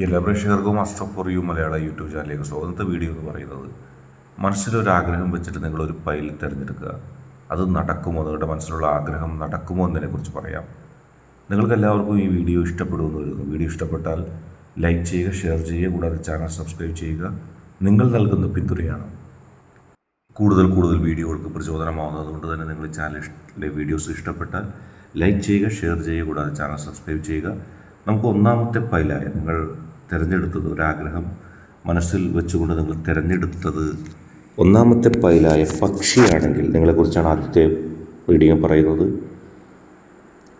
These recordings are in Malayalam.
എല്ലാ പ്രേക്ഷകർക്കും master four you Malayala YouTube ചാനലിലേക്ക് സ്വാഗതം. വീഡിയോ എന്ന് പറയുന്നത് മനസ്സിലൊരു ആഗ്രഹം വെച്ചിട്ട് നിങ്ങളൊരു പൈലറ്റ് തിരഞ്ഞെടുക്കുക. അത് നടക്കുമോ നിങ്ങളുടെ മനസ്സിലുള്ള ആഗ്രഹം നടക്കുമോ എന്നതിനെക്കുറിച്ച് പറയാം. നിങ്ങൾക്ക് എല്ലാവർക്കും ഈ വീഡിയോ ഇഷ്ടപ്പെടുമെന്ന് വരുന്നു വീഡിയോ ഇഷ്ടപ്പെട്ടാൽ ലൈക്ക് ചെയ്യുക ഷെയർ ചെയ്യുക കൂടാതെ ചാനൽ സബ്സ്ക്രൈബ് ചെയ്യുക. നിങ്ങൾ നൽകുന്ന പിന്തുണയാണ് കൂടുതൽ കൂടുതൽ വീഡിയോകൾക്ക് പ്രചോദനമാവുന്നത്. കൊണ്ട് തന്നെ നിങ്ങൾ ചാനലിലെ വീഡിയോസ് ഇഷ്ടപ്പെട്ടാൽ ലൈക്ക് ചെയ്യുക ഷെയർ ചെയ്യുക കൂടാതെ ചാനൽ സബ്സ്ക്രൈബ് ചെയ്യുക. നമുക്ക് ഒന്നാമത്തെ പൈലായ നിങ്ങൾ തിരഞ്ഞെടുത്തത് ഒരാഗ്രഹം മനസ്സിൽ വെച്ചുകൊണ്ട് നിങ്ങൾ തിരഞ്ഞെടുത്തത്. ഒന്നാമത്തെ പൈലായ പക്ഷിയാണെങ്കിൽ നിങ്ങളെക്കുറിച്ചാണ് ആദ്യത്തെ റീഡിങ് പറയുന്നത്.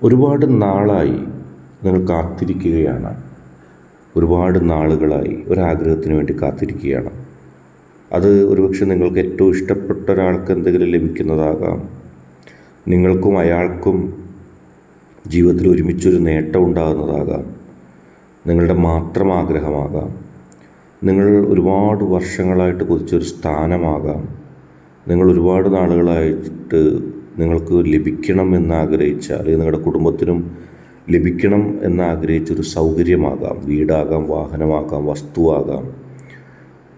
ഒരുപാട് നാളായി നിങ്ങൾ കാത്തിരിക്കുകയാണ്. ഒരുപാട് നാളുകളായി ഒരാഗ്രഹത്തിന് വേണ്ടി കാത്തിരിക്കുകയാണ്. അത് ഒരുപക്ഷെ നിങ്ങൾക്ക് ഏറ്റവും ഇഷ്ടപ്പെട്ട ഒരാൾക്ക് എന്തെങ്കിലും ലഭിക്കുന്നതാകാം. നിങ്ങൾക്കും അയാൾക്കും ജീവിതത്തിൽ ഒരുമിച്ചൊരു നേട്ടം ഉണ്ടാകുന്നതാകാം. നിങ്ങളുടെ മാത്രം ആഗ്രഹമാകാം. നിങ്ങൾ ഒരുപാട് വർഷങ്ങളായിട്ട് കൊതിച്ചൊരു സ്ഥാനമാകാം. നിങ്ങൾ ഒരുപാട് നാളുകളായിട്ട് നിങ്ങൾക്ക് ലഭിക്കണം എന്നാഗ്രഹിച്ച അല്ലെങ്കിൽ നിങ്ങളുടെ കുടുംബത്തിനും ലഭിക്കണം എന്നാഗ്രഹിച്ചൊരു സൗകര്യമാകാം. വീടാകാം വാഹനമാകാം വസ്തുവാകാം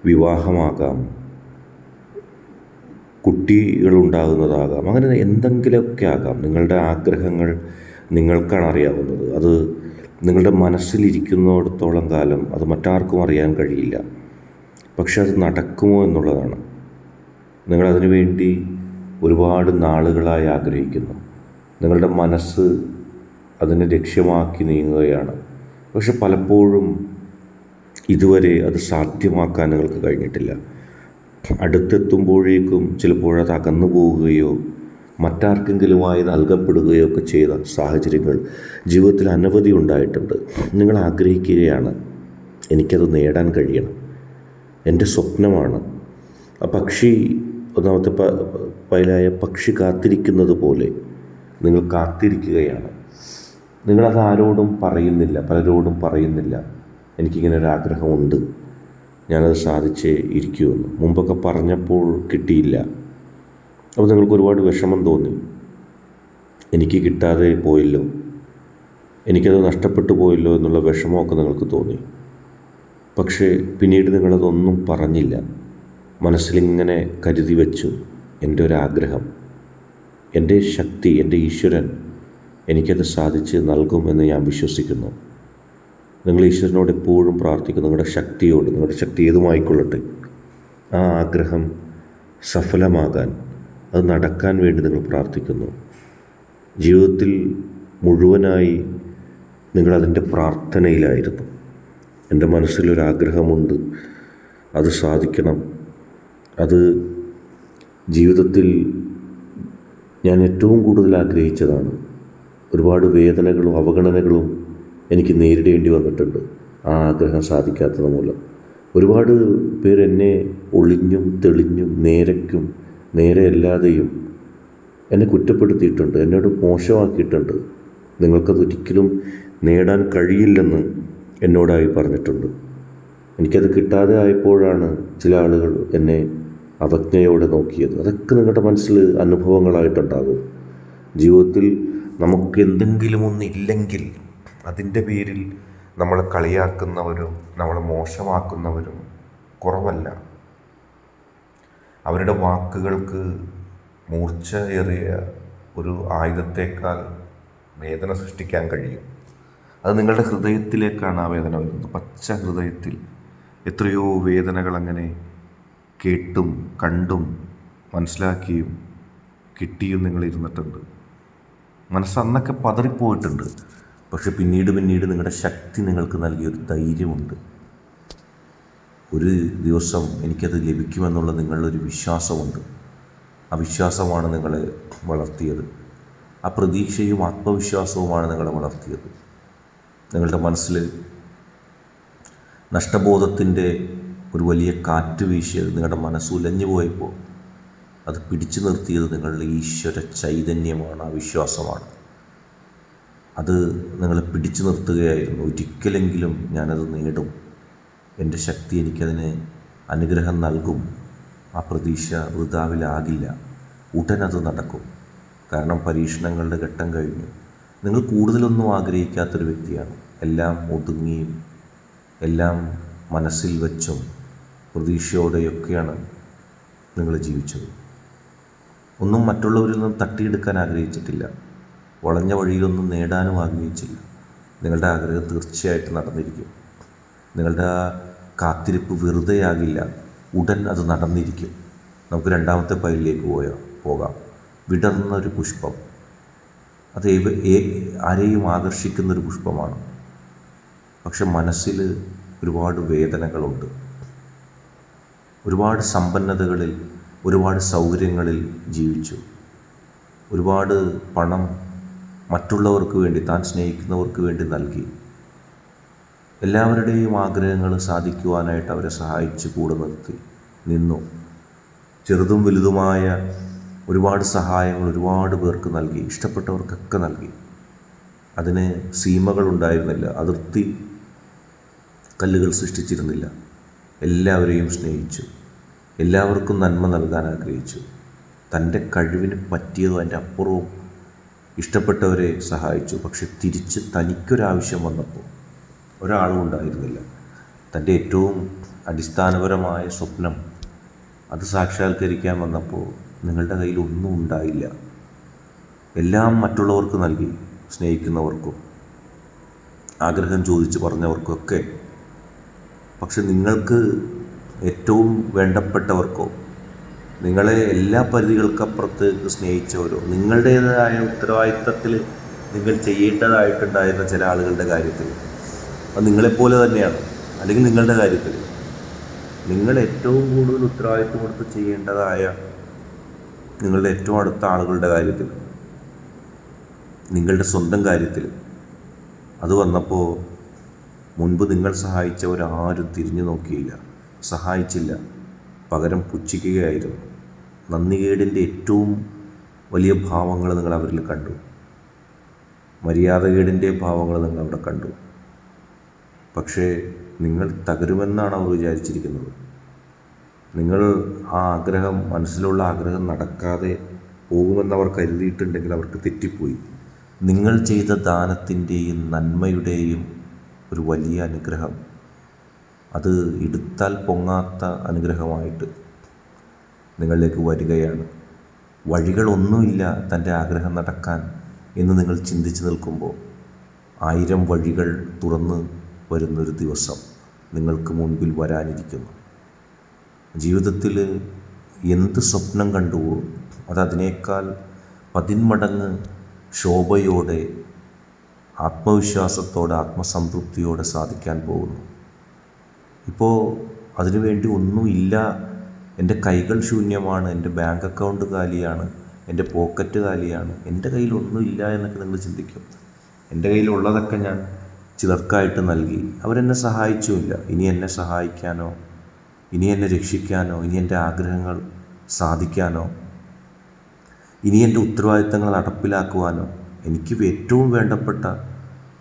വിവാഹമാകാം കുട്ടികളുണ്ടാകുന്നതാകാം. അങ്ങനെ എന്തെങ്കിലുമൊക്കെ ആകാം. നിങ്ങളുടെ ആഗ്രഹങ്ങൾ നിങ്ങൾക്കാണ് അറിയാവുന്നത്. അത് നിങ്ങളുടെ മനസ്സിലിരിക്കുന്നിടത്തോളം കാലം അത് മറ്റാർക്കും അറിയാൻ കഴിയില്ല. പക്ഷെ അത് നടക്കുമോ എന്നുള്ളതാണ്. നിങ്ങളതിനു വേണ്ടി ഒരുപാട് നാളുകളായി ആഗ്രഹിക്കുന്നു. നിങ്ങളുടെ മനസ്സ് അതിനെ ലക്ഷ്യമാക്കി നീങ്ങുകയാണ്. പക്ഷെ പലപ്പോഴും ഇതുവരെ അത് സാധ്യമാക്കാൻ നിങ്ങൾക്ക് കഴിഞ്ഞിട്ടില്ല. അടുത്തെത്തുമ്പോഴേക്കും ചിലപ്പോൾ അത് അകന്നു പോവുകയോ മറ്റാർക്കെങ്കിലുമായി നൽകപ്പെടുകയോ ഒക്കെ ചെയ്ത സാഹചര്യങ്ങൾ ജീവിതത്തിൽ അനവധി ഉണ്ടായിട്ടുണ്ട്. നിങ്ങൾ ആഗ്രഹിക്കുകയാണ് എനിക്കത് നേടാൻ കഴിയണം. എന്റെ സ്വപ്നമാണ്. ആ പക്ഷി ഒന്നാമത്തെ പ പൈലായ പക്ഷി കാത്തിരിക്കുന്നത് പോലെ നിങ്ങൾ കാത്തിരിക്കുകയാണ്. നിങ്ങളത് ആരോടും പറയുന്നില്ല പലരോടും പറയുന്നില്ല. എനിക്കിങ്ങനെ ഒരു ആഗ്രഹമുണ്ട്. ഞാനത് സാധിച്ചേ ഇരിക്കുമെന്ന് മുമ്പൊക്കെ പറഞ്ഞപ്പോൾ കിട്ടിയില്ല. അപ്പോൾ നിങ്ങൾക്ക് ഒരുപാട് വിഷമം തോന്നി. എനിക്ക് കിട്ടാതെ പോയല്ലോ. എനിക്കത് നഷ്ടപ്പെട്ടു പോയല്ലോ എന്നുള്ള വിഷമമൊക്കെ നിങ്ങൾക്ക് തോന്നി. പക്ഷേ പിന്നീട് നിങ്ങളതൊന്നും പറഞ്ഞില്ല. മനസ്സിലിങ്ങനെ കരുതി വെച്ചു എന്റെ ഒരാഗ്രഹം. എന്റെ ശക്തി എന്റെ ഈശ്വരൻ എനിക്കത് സാധിച്ച് നൽകും എന്ന് ഞാൻ വിശ്വസിക്കുന്നു. നിങ്ങൾ ഈശ്വരനോട് എപ്പോഴും പ്രാർത്ഥിക്കും. നിങ്ങളുടെ ശക്തിയോട് നിങ്ങളുടെ ശക്തി ഏതുമായിക്കൊള്ളട്ടെ. ആ ആഗ്രഹം സഫലമാകാൻ അത് നടക്കാൻ വേണ്ടി നിങ്ങൾ പ്രാർത്ഥിക്കുന്നു. ജീവിതത്തിൽ മുഴുവനായി നിങ്ങളതിന്റെ പ്രാർത്ഥനയിലായിരുന്നു. എന്റെ മനസ്സിലൊരാഗ്രഹമുണ്ട്. അത് സാധിക്കണം. അത് ജീവിതത്തിൽ ഞാൻ ഏറ്റവും കൂടുതൽ ആഗ്രഹിച്ചതാണ്. ഒരുപാട് വേദനകളും അവഗണനകളും എനിക്ക് നേരിടേണ്ടി വന്നിട്ടുണ്ട് ആ ആഗ്രഹം സാധിക്കാത്തത് മൂലം. ഒരുപാട് പേർ എന്നെ ഒളിഞ്ഞും തെളിഞ്ഞും നേരയ്ക്കും നേരെയല്ലാതെയും എന്നെ കുറ്റപ്പെടുത്തിയിട്ടുണ്ട് എന്നോട് മോശമാക്കിയിട്ടുണ്ട്. നിങ്ങൾക്കതൊരിക്കലും നേടാൻ കഴിയില്ലെന്ന് എന്നോടായി പറഞ്ഞിട്ടുണ്ട്. എനിക്കത് കിട്ടാതെ ആയപ്പോഴാണ് ചില ആളുകൾ എന്നെ അവജ്ഞയോടെ നോക്കിയത്. അതൊക്കെ നിങ്ങളുടെ മനസ്സിൽ അനുഭവങ്ങളായിട്ടുണ്ടാകും. ജീവിതത്തിൽ നമുക്ക് എന്തെങ്കിലും ഒന്നില്ലെങ്കിൽ അതിന്റെ പേരിൽ നമ്മളെ കളിയാക്കുന്നവരും നമ്മളെ മോശമാക്കുന്നവരും കുറവല്ല. അവരുടെ വാക്കുകൾക്ക് മൂർച്ചയേറിയ ഒരു ആയുധത്തേക്കാൾ വേദന സൃഷ്ടിക്കാൻ കഴിയും. അത് നിങ്ങളുടെ ഹൃദയത്തിലേക്കാണ് ആ വേദന വരുന്നത്. പച്ച ഹൃദയത്തിൽ എത്രയോ വേദനകൾ അങ്ങനെ കേട്ടും കണ്ടും മനസ്സിലാക്കിയും കിട്ടിയും നിങ്ങൾ ഇരുന്നിട്ടുണ്ട്. മനസ്സന്നൊക്കെ പതറിപ്പോയിട്ടുണ്ട്. പക്ഷെ പിന്നീട് പിന്നീട് നിങ്ങളുടെ ശക്തി നിങ്ങൾക്ക് നൽകിയൊരു ധൈര്യമുണ്ട്. ഒരു ദിവസം എനിക്കത് ലഭിക്കുമെന്നുള്ള നിങ്ങളൊരു വിശ്വാസമുണ്ട്. ആ വിശ്വാസമാണ് നിങ്ങളെ വളർത്തിയത്. ആ പ്രതീക്ഷയും ആത്മവിശ്വാസവുമാണ് നിങ്ങളെ വളർത്തിയത്. നിങ്ങളുടെ മനസ്സിൽ നഷ്ടബോധത്തിന്റെ ഒരു വലിയ കാറ്റ് വീശിയത് നിങ്ങളുടെ മനസ്സ് ഉലഞ്ഞു പോയപ്പോൾ അത് പിടിച്ചു നിർത്തിയത് നിങ്ങളുടെ ഈശ്വര ചൈതന്യമാണ് ആ വിശ്വാസമാണ്. അത് നിങ്ങളെ പിടിച്ചു നിർത്തുകയായിരുന്നു. ഒരിക്കലെങ്കിലും ഞാനത് നേടും. എന്റെ ശക്തി എനിക്കതിന് അനുഗ്രഹം നൽകും. ആ പ്രതീക്ഷ വൃതാവിലാകില്ല. ഉടനത് നടക്കും. കാരണം പരീക്ഷണങ്ങളുടെ ഘട്ടം കഴിഞ്ഞു. നിങ്ങൾ കൂടുതലൊന്നും ആഗ്രഹിക്കാത്തൊരു വ്യക്തിയാണ്. എല്ലാം ഒതുങ്ങിയും എല്ലാം മനസ്സിൽ വച്ചും പ്രതീക്ഷയോടെയൊക്കെയാണ് നിങ്ങൾ ജീവിച്ചത്. ഒന്നും മറ്റുള്ളവരിൽ നിന്നും തട്ടിയെടുക്കാൻ ആഗ്രഹിച്ചിട്ടില്ല. വളഞ്ഞ വഴിയിലൊന്നും നേടാനും ആഗ്രഹിച്ചില്ല. നിങ്ങളുടെ ആഗ്രഹം തീർച്ചയായിട്ടും നടന്നിരിക്കും. നിങ്ങളുടെ ആ കാത്തിരിപ്പ് വെറുതെയാകില്ല. ഉടൻ അത് നടന്നിരിക്കും. നമുക്ക് രണ്ടാമത്തെ പൈലിലേക്ക് പോയാൽ പോകാം. വിടർന്ന ഒരു പുഷ്പം. അത് ആരെയും ആകർഷിക്കുന്ന ഒരു പുഷ്പമാണ്. പക്ഷെ മനസ്സിൽ ഒരുപാട് വേദനകളുണ്ട്. ഒരുപാട് സമ്പന്നതകളിൽ ഒരുപാട് സൗകര്യങ്ങളിൽ ജീവിച്ചു. ഒരുപാട് പണം മറ്റുള്ളവർക്ക് വേണ്ടി താൻ സ്നേഹിക്കുന്നവർക്ക് വേണ്ടി നൽകി. എല്ലാവരുടെയും ആഗ്രഹങ്ങൾ സാധിക്കുവാനായിട്ട് അവരെ സഹായിച്ച് കൂടെ നിർത്തി നിന്നു. ചെറുതും വലുതുമായ ഒരുപാട് സഹായങ്ങൾ ഒരുപാട് പേർക്ക് നൽകി ഇഷ്ടപ്പെട്ടവർക്കൊക്കെ നൽകി. അതിന് സീമകൾ ഉണ്ടായിരുന്നില്ല അതിർത്തി കല്ലുകൾ സൃഷ്ടിച്ചിരുന്നില്ല. എല്ലാവരെയും സ്നേഹിച്ചു എല്ലാവർക്കും നന്മ നൽകാൻ ആഗ്രഹിച്ചു. തന്റെ കഴിവിന് പറ്റിയതും അതിന്റെ അപ്പുറവും ഇഷ്ടപ്പെട്ടവരെ സഹായിച്ചു. പക്ഷെ തിരിച്ച് തനിക്കൊരാവശ്യം വന്നപ്പോൾ ഒരാളും ഉണ്ടായിരുന്നില്ല. തന്റെ ഏറ്റവും അടിസ്ഥാനപരമായ സ്വപ്നം അത് സാക്ഷാത്കരിക്കാൻ വന്നപ്പോൾ നിങ്ങളുടെ കയ്യിൽ ഒന്നും ഉണ്ടായില്ല. എല്ലാം മറ്റുള്ളവർക്ക് നൽകി സ്നേഹിക്കുന്നവർക്കും ആഗ്രഹം ചോദിച്ച് പറഞ്ഞവർക്കൊക്കെ. പക്ഷെ നിങ്ങൾക്ക് ഏറ്റവും വേണ്ടപ്പെട്ടവർക്കോ നിങ്ങളെ എല്ലാ പരിധികൾക്കപ്പുറത്ത് സ്നേഹിച്ചവരോ നിങ്ങളുടേതായ ഉത്തരവാദിത്തത്തിൽ നിങ്ങൾ ചെയ്യേണ്ടതായിട്ടുണ്ടായിരുന്ന ചില ആളുകളുടെ കാര്യത്തിൽ അത് നിങ്ങളെപ്പോലെ തന്നെയാണ്. അല്ലെങ്കിൽ നിങ്ങളുടെ കാര്യത്തിൽ. നിങ്ങൾ ഏറ്റവും കൂടുതൽ ഉത്തരവാദിത്വം കൊടുത്ത് ചെയ്യേണ്ടതായ നിങ്ങളുടെ ഏറ്റവും അടുത്ത ആളുകളുടെ കാര്യത്തിൽ. നിങ്ങളുടെ സ്വന്തം കാര്യത്തിൽ. അത് വന്നപ്പോൾ മുൻപ് നിങ്ങൾ സഹായിച്ചവരാരും തിരിഞ്ഞു നോക്കിയില്ല. സഹായിച്ചില്ല. പകരം പുച്ഛിക്കുകയായിരുന്നു. നന്ദികേടിന്റെ ഏറ്റവും വലിയ ഭാവങ്ങൾ നിങ്ങൾ അവരിൽ കണ്ടു. മര്യാദകേടിന്റെ ഭാവങ്ങൾ നിങ്ങൾ അവിടെ കണ്ടു. പക്ഷേ നിങ്ങൾ തകരുമെന്നാണ് അവർ വിചാരിച്ചിരിക്കുന്നത്. നിങ്ങൾ ആ ആഗ്രഹം മനസ്സിലുള്ള ആഗ്രഹം നടക്കാതെ പോകുമെന്നവർ കരുതിയിട്ടുണ്ടെങ്കിൽ അവർക്ക് തെറ്റിപ്പോയി. നിങ്ങൾ ചെയ്ത ദാനത്തിന്റെയും നന്മയുടെയും ഒരു വലിയ അനുഗ്രഹം. അത് എടുത്താൽ പൊങ്ങാത്ത അനുഗ്രഹമായിട്ട് നിങ്ങളിലേക്ക് വരികയാണ്. വഴികളൊന്നുമില്ല തന്റെ ആഗ്രഹം നടക്കാൻ എന്ന് നിങ്ങൾ ചിന്തിച്ച് നിൽക്കുമ്പോൾ. ആയിരം വഴികൾ തുറന്ന് വരുന്നൊരു ദിവസം നിങ്ങൾക്ക് മുൻപിൽ വരാനിരിക്കുന്നു. ജീവിതത്തിൽ എന്ത് സ്വപ്നം കണ്ടുവോ അതതിനേക്കാൾ പതിന്മടങ്ങ് ശോഭയോടെ ആത്മവിശ്വാസത്തോടെ ആത്മസംതൃപ്തിയോടെ സാധിക്കാൻ പോകുന്നു. ഇപ്പോൾ അതിനുവേണ്ടി ഒന്നുമില്ല. എന്റെ കൈകൾ ശൂന്യമാണ് എന്റെ ബാങ്ക് അക്കൗണ്ട് കാലിയാണ് എന്റെ പോക്കറ്റ് കാലിയാണ്. എന്റെ കയ്യിൽ ഒന്നുമില്ല എന്നൊക്കെ നിങ്ങൾ ചിന്തിക്കും. എന്റെ കയ്യിലുള്ളതൊക്കെ ഞാൻ ചിലർക്കായിട്ട് നൽകി. അവരെന്നെ സഹായിച്ചുമില്ല. ഇനി എന്നെ സഹായിക്കാനോ ഇനി എന്നെ രക്ഷിക്കാനോ ഇനി എന്റെ ആഗ്രഹങ്ങൾ സാധിക്കാനോ ഇനി എന്റെ ഉത്തരവാദിത്തങ്ങൾ നടപ്പിലാക്കുവാനോ എനിക്ക് ഏറ്റവും വേണ്ടപ്പെട്ട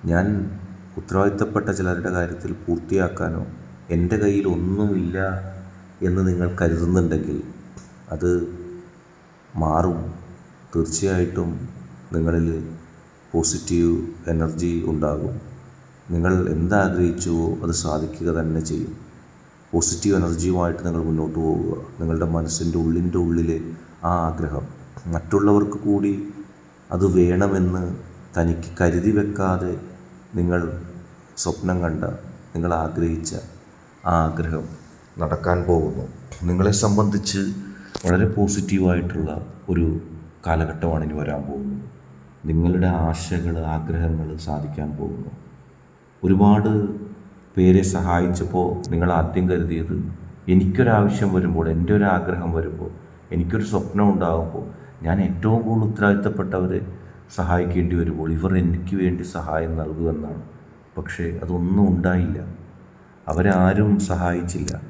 ഞാൻ ഉത്തരവാദിത്തപ്പെട്ട ചിലരുടെ കാര്യത്തിൽ പൂർത്തിയാക്കാനോ എന്റെ കയ്യിൽ ഒന്നുമില്ല എന്ന് നിങ്ങൾ കരുതുന്നുണ്ടെങ്കിൽ അത് മാറും. തീർച്ചയായിട്ടും നിങ്ങളിൽ പോസിറ്റീവ് എനർജി ഉണ്ടാകും. നിങ്ങൾ എന്താഗ്രഹിച്ചുവോ അത് സാധിക്കുക തന്നെ ചെയ്യും. പോസിറ്റീവ് എനർജിയുമായിട്ട് നിങ്ങൾ മുന്നോട്ട് പോവുക. നിങ്ങളുടെ മനസ്സിന്റെ ഉള്ളിന്റെ ഉള്ളിലെ ആ ആഗ്രഹം മറ്റുള്ളവർക്ക് കൂടി അത് വേണമെന്ന് തനിക്ക് കരുതി വെക്കാതെ നിങ്ങൾ സ്വപ്നം കണ്ട നിങ്ങൾ ആഗ്രഹിച്ച ആ ആഗ്രഹം നടക്കാൻ പോകുന്നു. നിങ്ങളെ സംബന്ധിച്ച് വളരെ പോസിറ്റീവായിട്ടുള്ള ഒരു കാലഘട്ടമാണ് ഇനി വരാൻ പോകുന്നത്. നിങ്ങളുടെ ആശകൾ ആഗ്രഹങ്ങൾ സാധിക്കാൻ പോകുന്നു. ഒരുപാട് പേരെ സഹായിച്ചപ്പോൾ നിങ്ങൾ ആദ്യം കരുതിയത് എനിക്കൊരാവശ്യം വരുമ്പോൾ എന്റെ ഒരു ആഗ്രഹം വരുമ്പോൾ എനിക്കൊരു സ്വപ്നം ഉണ്ടാകുമ്പോൾ ഞാൻ ഏറ്റവും കൂടുതൽ ഉത്തരവാദിത്തപ്പെട്ടവരെ സഹായിക്കേണ്ടി വരുമ്പോൾ ഇവർ എനിക്ക് വേണ്ടി സഹായം നൽകുമെന്നാണ് പക്ഷേ അതൊന്നും ഉണ്ടായില്ല. അവരാരും സഹായിച്ചില്ല.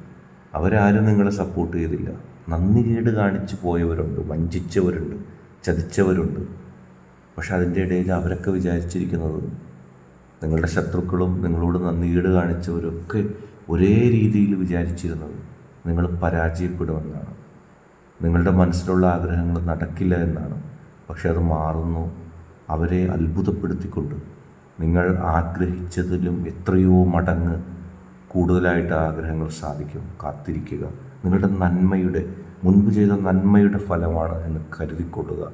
അവരാരും നിങ്ങളെ സപ്പോർട്ട് ചെയ്തില്ല. നന്ദി കേട് കാണിച്ചു പോയവരുണ്ട് വഞ്ചിച്ചവരുണ്ട് ചതിച്ചവരുണ്ട്. പക്ഷെ അതിന്റെ ഇടയിൽ അവരൊക്കെ വിചാരിച്ചിരിക്കുന്നത് നിങ്ങളുടെ ശത്രുക്കളും നിങ്ങളോട് നന്ദികേട് കാണിച്ചവരൊക്കെ ഒരേ രീതിയിൽ വിചാരിച്ചിരുന്നത് നിങ്ങൾ പരാജയപ്പെടുമെന്നാണ്. നിങ്ങളുടെ മനസ്സിലുള്ള ആഗ്രഹങ്ങൾ നടക്കില്ല എന്നാണ്. പക്ഷെ അത് മാറുന്നു. അവരെ അത്ഭുതപ്പെടുത്തിക്കൊണ്ട് നിങ്ങൾ ആഗ്രഹിച്ചതിലും എത്രയോ മടങ്ങ് കൂടുതലായിട്ട് ആഗ്രഹങ്ങൾ സാധിക്കും. കാത്തിരിക്കുക. നിങ്ങളുടെ നന്മയുടെ മുൻപ് ചെയ്ത നന്മയുടെ ഫലമാണ് എന്ന് കരുതിക്കൊള്ളുക.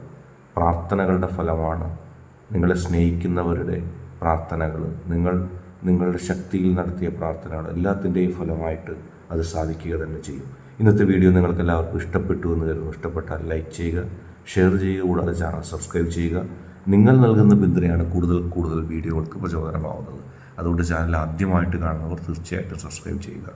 പ്രാർത്ഥനകളുടെ ഫലമാണ് നിങ്ങളെ സ്നേഹിക്കുന്നവരുടെ പ്രാർത്ഥനകൾ. നിങ്ങൾ നിങ്ങളുടെ ശക്തിയിൽ നടത്തിയ പ്രാർത്ഥനകൾ എല്ലാത്തിന്റെയും ഫലമായിട്ട് അത് സാധിക്കുക തന്നെ ചെയ്യും. ഇന്നത്തെ വീഡിയോ നിങ്ങൾക്ക് എല്ലാവർക്കും ഇഷ്ടപ്പെട്ടു എന്ന് കരുതുന്നു. ഇഷ്ടപ്പെട്ടാൽ ലൈക്ക് ചെയ്യുക ഷെയർ ചെയ്യുക കൂടാതെ ചാനൽ സബ്സ്ക്രൈബ് ചെയ്യുക. നിങ്ങൾ നൽകുന്ന പിന്തുണയാണ് കൂടുതൽ കൂടുതൽ വീഡിയോകൾക്ക് പ്രചോദനമാവുന്നത്. അതുകൊണ്ട് ചാനൽ ആദ്യമായിട്ട് കാണുന്നവർ തീർച്ചയായിട്ടും സബ്സ്ക്രൈബ് ചെയ്യുക.